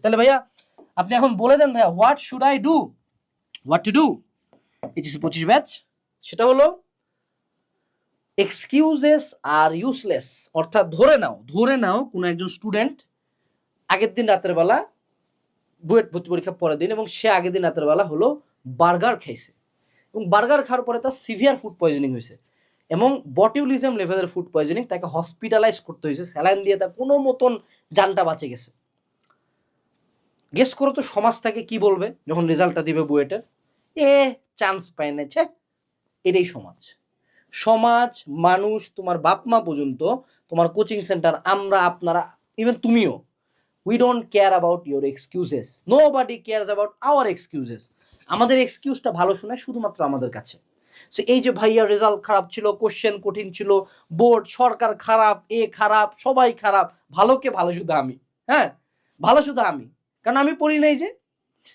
তাহলে ভাইয়া, আপনি এখন বলে দেন ভাইয়া what should I do what to do HS পঁচিশ ব্যাচ সেটা হলো এক্সকিউজেস আর ইউজলেস অর্থাৎ ধরে নাও ধরে নাও কোনো একজন স্টুডেন্ট আগের দিন রাতের বেলা বুয়েট ভর্তি পরীক্ষা পরের দিন এবং সে আগের দিন রাতের বেলা হলো বার্গার খাইছে। এবং বার্গার খাওয়ার পরে তার সিভিয়ার ফুড পয়জনিং হয়েছে এবং বটিউলিজম লেভেলের ফুড পয়জনিং তাকে হসপিটালাইজ করতে হয়েছে স্যালাইন দিয়ে তার কোনো মতন জানটা বাঁচে গেছে। গেস করো তো সমাজ তাকে কি বলবে যখন রেজাল্টটা দিবে বুয়েটের? এ চান্স পায় না, ছে। এটাই সমাজ। সমাজ, মানুষ, তোমার বাপ মা পর্যন্ত, তোমার কোচিং সেন্টার আমরা, আপনারা ইভেন তুমিও we don't care about your excuses nobody cares about our excuses আমাদের এক্সকিউজটা ভালো শোনায় শুধুমাত্র আমাদের কাছে। সে এই যে ভাইয়া রেজাল্ট খারাপ ছিল কোশ্চেন কঠিন ছিল বোর্ড সরকার খারাপ, এ খারাপ, সবাই খারাপ, ভালোকে ভালো শুধু আমি হ্যাঁ? ভালো শুধু আমি। কারণ আমি পড়ি নাই যে।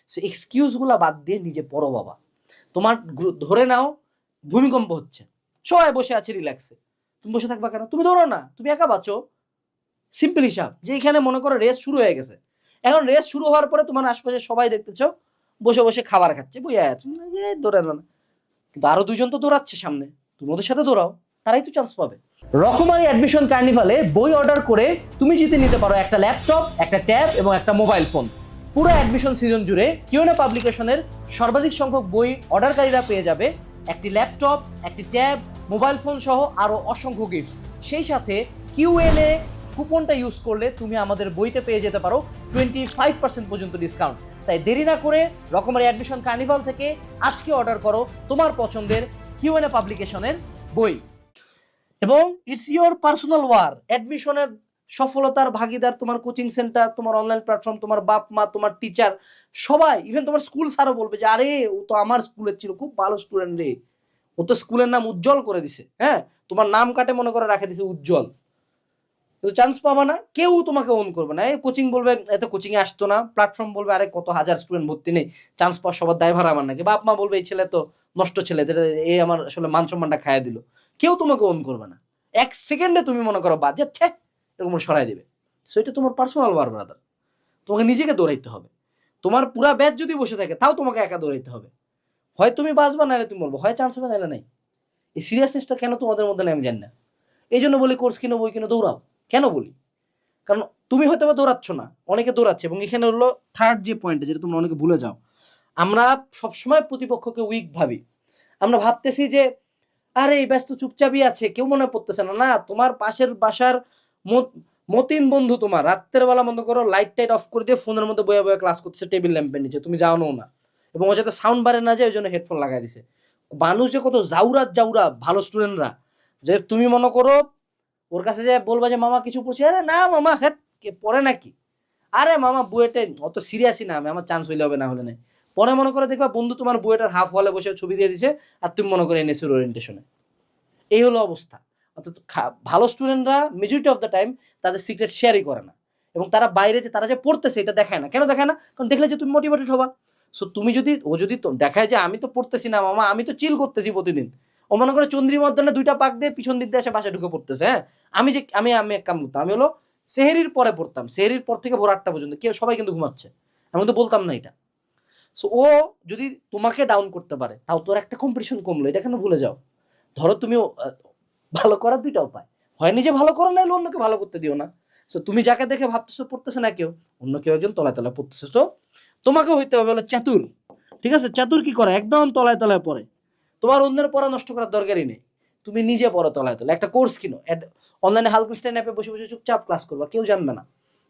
সে এক্সকিউজগুলো বাদ দিয়ে নিজে পড়ো বাবা। তোমার ধরে নাও ভূমিকম্প হচ্ছে। সবাই বসে আছে রিল্যাক্সে তুমি বসে থাকবা কেন? তুমি দৌড়ো না তুমি একা বাঁচো। সিম্পল হিসাব যে এখানে মনে করো রেস শুরু হয়ে গেছে। এখন রেস শুরু হওয়ার পরে তোমার আশপাশে সবাই দেখতেছো বসে বসে খাবার খাচ্ছে। এ, দৌড়ানো না। কিন্তু আরও দুজন তো দৌড়াচ্ছে সামনে। তুমি ওদের সাথে দৌড়াও তারাই তো চান্স পাবে। রকমারি অ্যাডমিশন কার্নিভালে বই অর্ডার করে তুমি জিতে নিতে পারো একটা ল্যাপটপ একটা ট্যাব এবং একটা মোবাইল ফোন পুরো অ্যাডমিশন সিজন জুড়ে কিউএনএ পাবলিকেশনের সর্বাধিক সংখ্যক বই অর্ডারকারীরা পেয়ে যাবে একটি ল্যাপটপ একটি ট্যাব মোবাইল ফোন সহ আরও অসংখ্য গিফট সেই সাথে কিউএনএ কুপনটা ইউজ করলে তুমি আমাদের বইতে পেয়ে যেতে পারো টোয়েন্টি ফাইভ পার্সেন্ট পর্যন্ত ডিসকাউন্ট তাই দেরি না করে রকমারি অ্যাডমিশন কার্নিভাল থেকে আজকে অর্ডার করো তোমার পছন্দের কিউএনএ পাবলিকেশনের বই। এবং ইটস ইয়োর পার্সোনাল ওয়ার অ্যাডমিশনের সফলতার ভাগিদার তোমার কোচিং সেন্টার তোমার অনলাইন প্ল্যাটফর্ম তোমার বাপ মা, তোমার টিচার সবাই ইভেন তোমার স্কুল স্যারও বলবে যে, আরে, ও তো আমার স্কুলের ছিল, খুব ভালো স্টুডেন্ট রে। ও তো স্কুলের নাম উজ্জ্বল করে দিছে হ্যাঁ? তোমার নাম কাটে মনে করে রাখে দিছে উজ্জ্বল। কিন্তু চান্স পাবা না, কেউ তোমাকে ওন করবে না। এই কোচিং বলবে এত কোচিংয়ে আসতো না। প্ল্যাটফর্ম বলবে, আরে, কত হাজার স্টুডেন্ট ভর্তি নেই চান্স পাওয়ার সবার দায়ভার আমার নাকি। বাপ মা বলবে, এই ছেলে তো নষ্ট ছেলে এই আমার আসলে মান সম্মানটা খাইয়ে দিল। কেউ তোমাকে ওন করবে না। এক সেকেন্ডে তুমি মনে করো বাদ যাচ্ছে এরকম সরাই দেবে। সো এটা তোমার পার্সোনাল ওয়ার ব্রাদার তোমাকে নিজেকে দৌড়াইতে হবে। তোমার পুরা ব্যাচ যদি বসে থাকে, তাও তোমাকে একা দৌড়াইতে হবে। হয় তুমি বাঁচবা, নাহলে তুমি বলব হয় চান্স হবে, নাহলে নাই। এই সিরিয়াসনেসটা কেন তোমাদের মধ্যে আমি জানি না। এই জন্য বলি কোর্স কিনো, বই কিনো, দৌড়াও। কেন বলি? কারণ তুমি হয়তো বা দৌড়াচ্ছ না। অনেকে দৌড়াচ্ছে এবং এখানে হলো থার্ড যে পয়েন্টটা যেটা তোমরা অনেকে ভুলে যাও। আমরা সবসময় প্রতিপক্ষকে উইক ভাবি। আমরা ভাবতেছি যে, আরে, এই ব্যস্ত চুপচাপই আছে। কেউ মনে পড়তেছে না। না, তোমার পাশের বাসার মতিন বন্ধু তোমার, রাত্রের বেলা মনে করো লাইট টাইট অফ করে দিয়ে ফোনের মধ্যে বয়ে বয়ে ক্লাস করতেছে টেবিল ল্যাম্পের নিচে। তুমি জানো না। এবং ও যাতে সাউন্ড বাড়ে না যায়, ওই জন্য হেডফোন লাগাই দিছে। মানুষ যে কত জাউরা জাউরা, ভালো স্টুডেন্টরা যে তুমি মনে করো, ওর কাছে যে বলবা যে, মামা কিছু পড়ছি? আরে না মামা হ্যাঁ কে পড়ে নাকি? আরে মামা, বুয়েটে, অত সিরিয়াসই না আমি, আমার চান্স হইলে হবে, না হলে নাই। পরে মনে করে দেখবা বন্ধু তোমার বুয়েটার হাফ হলে বসে ছবি দিয়ে দিছে, আর তুমি মনে করে এনেছো ওরিয়েন্টেশনে এই হলো অবস্থা। অর্থাৎ ভালো স্টুডেন্টরা মেজরিটি অফ দ্য টাইম তাদের সিক্রেট শেয়ারই করে না। এবং তারা বাইরে যে, তারা যে পড়তেছে এটা দেখায় না। কেন দেখায় না? কারণ দেখলে যে, তুমি মোটিভেটেড হবা। সো তুমি যদি, ও যদি দেখায় যে, আমি তো পড়তেছি না, মামা, আমি তো চিল করতেছি প্রতিদিন। ও মনে করে চন্দ্রী মর্দনে দুইটা পাক দিয়ে পিছন দিক দিয়ে এসে বাসায় ঢুকে পড়তেছে হ্যাঁ? আমি যে, আমি আমি এক কাম করতাম, আমি হলো সেহেরির পরে পড়তাম। সেহেরির পর থেকে ভোর আটটা পর্যন্ত। কেউ, সবাই কিন্তু ঘুমাচ্ছে। আমি তো বলতাম না এটা। সো ও যদি তোমাকে ডাউন করতে পারে, তাও তোর একটা কম্পিটিশন কমলো। এটা কেন ভুলে যাও? ধরো তুমি ভালো করার দুইটা উপায়। হয় নিজে ভালো করো না অন্যকে ভালো করতে দিও না। সো তুমি যাকে দেখে ভাবতেছো পড়তেছে না কেউ, অন্য কেউ একজন তলায় তলায় পড়তেছে। তো তোমাকে হইতে হবে হলো চাতুর। ঠিক আছে? চাতুর কি করে? একদম তলায় তলায় পড়ে। তোমার অন্যের পড়া নষ্ট করার দরকারই নেই। তুমি নিজে পড়ো তলায় তলায়। একটা কোর্স কিনো। অনলাইনে হালকুস্টাইন অ্যাপে বসে বসে চুপচাপ ক্লাস করবা। কেউ জানবে না।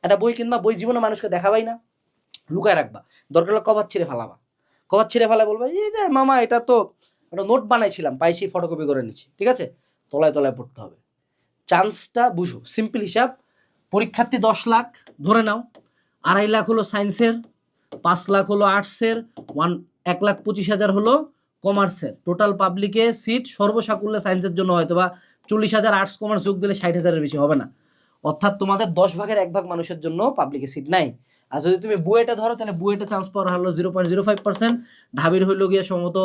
একটা বই কিনবা, বই জীবনে মানুষকে দেখাবাই না। লুকায় রাখবা। দরকার হলে কভার ছিঁড়ে ফেলাবা। কভার ছিঁড়ে ফেলা বলবা, এই রে মামা, এটা তো একটা নোট বানাইছিলাম। পাইছি ফটোকপি করে নিচ্ছি ঠিক আছে? তলায় তলায় পড়তে হবে। চান্সটা বুঝো। সিম্পল হিসাব। পরীক্ষার্থী দশ লাখ, ধরে নাও। আড়াই লাখ হলো সায়েন্সের পাঁচ লাখ হলো আর্টসের ওয়ান এক লাখ পঁচিশ হাজার হলো কমার্সের টোটাল পাবলিকে সিট সর্বসাকুল্যে সায়েন্সের জন্য হয়তো বা চল্লিশ হাজার আর্টস কমার্স যোগ দিলে ষাট হাজারের বেশি হবে না। অর্থাৎ তোমাদের দশ ভাগের এক ভাগ মানুষের জন্য পাবলিকে সিট নাই। আর যদি তুমি বুয়েটা ধরো, তাহলে বুয়েটা চান্স পাওয়ার হলো zero point zero five percent ঢাবির হইল গিয়ে সম্ভবত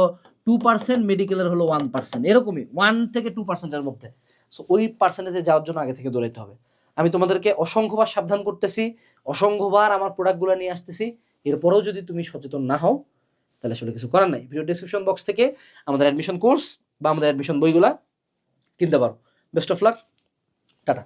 টু পার্সেন্ট মেডিকেলের হলো ওয়ান পার্সেন্ট এরকমই ওয়ান থেকে টু পার্সেন্টের মধ্যে। সো ওই পার্সেন্টেজে যাওয়ার জন্য আগে থেকে দৌড়াইতে হবে। আমি তোমাদেরকে অসংখ্যবার সাবধান করতেছি, অসংখ্যবার আমার প্রোডাক্টগুলো নিয়ে আসতেছি। এরপরেও যদি তুমি সচেতন না হও, তাহলে আসলে কিছু করার নাই। ভিডিও ডিসক্রিপশন বক্স থেকে আমাদের অ্যাডমিশন কোর্স বা আমাদের অ্যাডমিশন বইগুলা কিনতে পারো। Best of luck tata.